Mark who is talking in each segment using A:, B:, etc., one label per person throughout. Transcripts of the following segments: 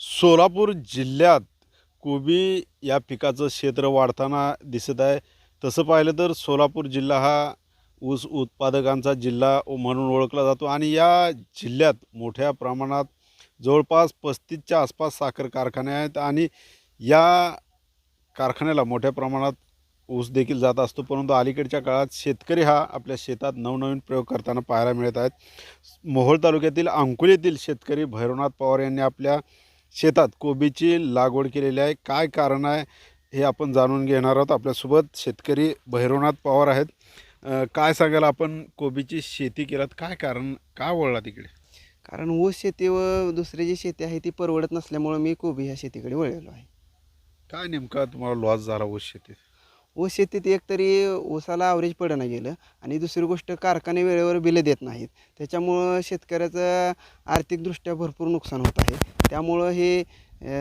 A: सोलापूर जिल्ह्यात कोबी या पिकाचं क्षेत्र वाढताना दिसत आहे. तसं पाहिलं तर सोलापूर जिल्हा हा ऊस उत्पादकांचा जिल्हा म्हणून ओळखला जातो आणि या जिल्ह्यात मोठ्या प्रमाणात जवळपास पस्तीसच्या आसपास साखर कारखाने आहेत आणि या कारखान्याला मोठ्या प्रमाणात ऊस देखील जात असतो परंतु अलीकडच्या काळात शेतकरी हा आपल्या शेतात नवनवीन प्रयोग करताना पाहायला मिळत आहेत. मोहोळ तालुक्यातील अंकुल येथील शेतकरी भैरवनाथ पवार यांनी आपल्या शेतात कोबीची लागवड केलेली आहे. काय कारण आहे हे आपण जाणून घेणार आहोत. आपल्यासोबत शेतकरी भैरवनाथ पवार आहेत. काय सांगाल आपण? कोबीची शेती केलात काय कारण का वळला तिकडे?
B: कारण ऊस शेती व दुसरी जी शेती आहे ती परवडत नसल्यामुळं मी कोबी ह्या शेतीकडे वळलेलो आहे.
A: काय नेमका तुम्हाला लॉस झाला ऊस शेतीत?
B: ऊस शेतीत एक तरी ऊसाला ॲव्हरेज पडणं गेलं आणि दुसरी गोष्ट कारखाने वेळेवर बिलं देत नाहीत. त्याच्यामुळं शेतकऱ्याचं आर्थिकदृष्ट्या भरपूर नुकसान होत आहे. त्यामुळं हे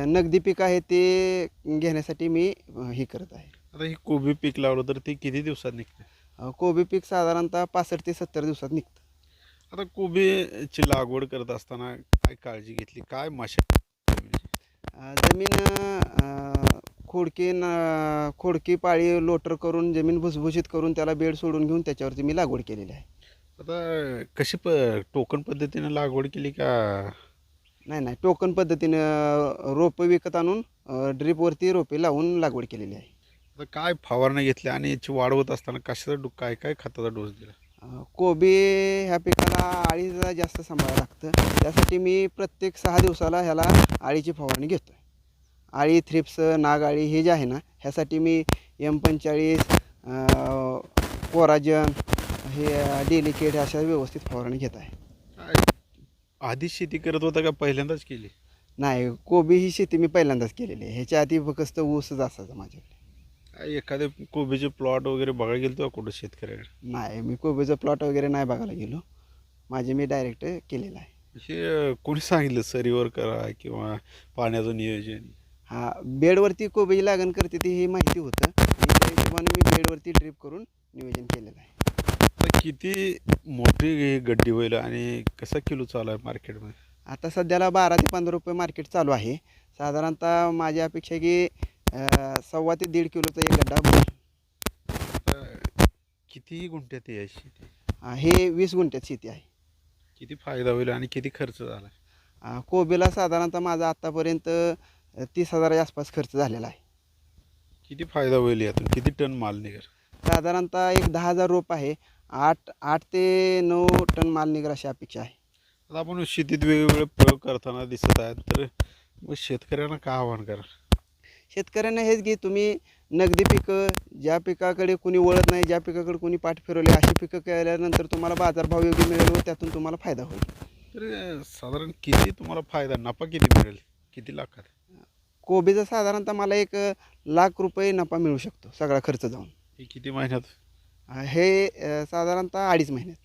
B: नगदी पीक आहे ते घेण्यासाठी मी हे करत आहे.
A: आता ही कोबी पीक लावलं तर ते किती दिवसात निघते?
B: कोबी पीक साधारणतः पासष्ट ते सत्तर दिवसात निघतं.
A: आता कोबीची लागवड करत असताना काय काळजी घेतली? काय माशा
B: जमीन खोडकी न खोडकी पाळी लोटर करून जमीन भुसभुशीत करून त्याला बेड सोडून घेऊन त्याच्यावरती मी लागवड केलेली आहे.
A: आता कशी प टोकन पद्धतीने लागवड केली का?
B: नाही नाही. टोकन पद्धतीनं रोपं विकत आणून ड्रीपवरती रोपे लावून लागवड केलेली आहे.
A: आता काय फवारणी घेतली आणि याची वाढवत असताना कशाचा डो काय काय खताचा डोस दिला?
B: अं, कोबी ह्या पिकाला आळीचा जास्त सांभाळावं लागतं. त्यासाठी मी प्रत्येक सहा दिवसाला ह्याला आळीची फवारणी घेतो आहे आळी थ्रिप्स नागाळी हे जे आहे ना ह्यासाठी मी एम पंचेचाळीस कोराजन हे डेलिकेट अशा व्यवस्थित फवारणी घेत आहे.
A: काय? आधी शेती करत होता का पहिल्यांदाच केली?
B: नाही कोबी ही शेती मी पहिल्यांदाच केलेली आहे. ह्याच्या आधी फक्त ऊसच असायचा माझ्याकडे.
A: एखादे कोबीचे प्लॉट वगैरे बघायला गेलो तेव्हा कुठं शेतकऱ्याकडे?
B: नाही मी कोबीचं प्लॉट वगैरे नाही बघायला गेलो. माझे मी डायरेक्ट केलेलं आहे.
A: हे कोणी सांगितलं सरीवर करा किंवा पाण्याचं नियोजन?
B: हा बेडवरती कोबीची लागण करते ती ही माहिती होतं. आणि त्या हिशोबाने मी बेडवरती ड्रीप करून नियोजन केलेलं आहे.
A: आता किती मोठी ही गड्डी होईल आणि कसा किलो चालू आहे मार्केटमध्ये?
B: आता सध्याला बारा ते पंधरा रुपये मार्केट चालू आहे. साधारणतः माझी अपेक्षा आहे की अं, सव्वा ते दीड किलोचा एक गड्डा.
A: आता किती गुंठ्यात आहे शेती?
B: हा, हे वीस गुंठ्यात शेती आहे.
A: किती फायदा होईल आणि किती खर्च झाला?
B: अं, कोबीला साधारणतः माझा आत्तापर्यंत तीस हजाराच्या आसपास खर्च झालेला आहे.
A: किती फायदा होईल यातून? किती टन माल निघेल?
B: साधारणतः एक दहा हजार रोप आहे. आठ आठ ते नऊ टन माल निघेल अशी अपेक्षा आहे.
A: आता आपण शेतीत वेगवेगळे प्रयोग करताना दिसत आहेत तर मग शेतकऱ्यांना काय आव्हान करा
B: शेतकऱ्यांना हेच की तुम्ही नगदी पिकं ज्या पिकाकडे कुणी वळत नाही ज्या पिकाकडे कुणी पाठ फिरवले अशी पिकं केल्यानंतर तुम्हाला बाजारभाव योग्य मिळेल व त्यातून तुम्हाला फायदा होईल.
A: तर अं, साधारण किती तुम्हाला फायदा नफा किती मिळेल? किती लाखात?
B: कोबीचा साधारणतः मला एक लाख रुपये नफा मिळू शकतो सगळा खर्च जाऊन.
A: हे किती महिन्यात?
B: हे अ, साधारणतः अडीच महिन्यात.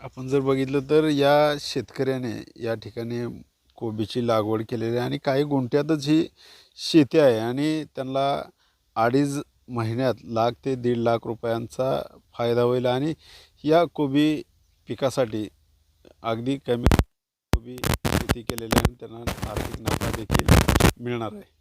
A: आपण जर बघितलं तर या शेतकऱ्याने या ठिकाणी कोबीची लागवड केलेली आहे आणि काही गुंठ्यातच ही शेती आहे आणि त्यांना अडीच महिन्यात लाख ते दीड लाख रुपयांचा फायदा होईल आणि या कोबी पिकासाठी अगदी कमी कोबी शेती केलेली आहे आणि त्यांना आर्थिक नफा देखील मिळणार आहे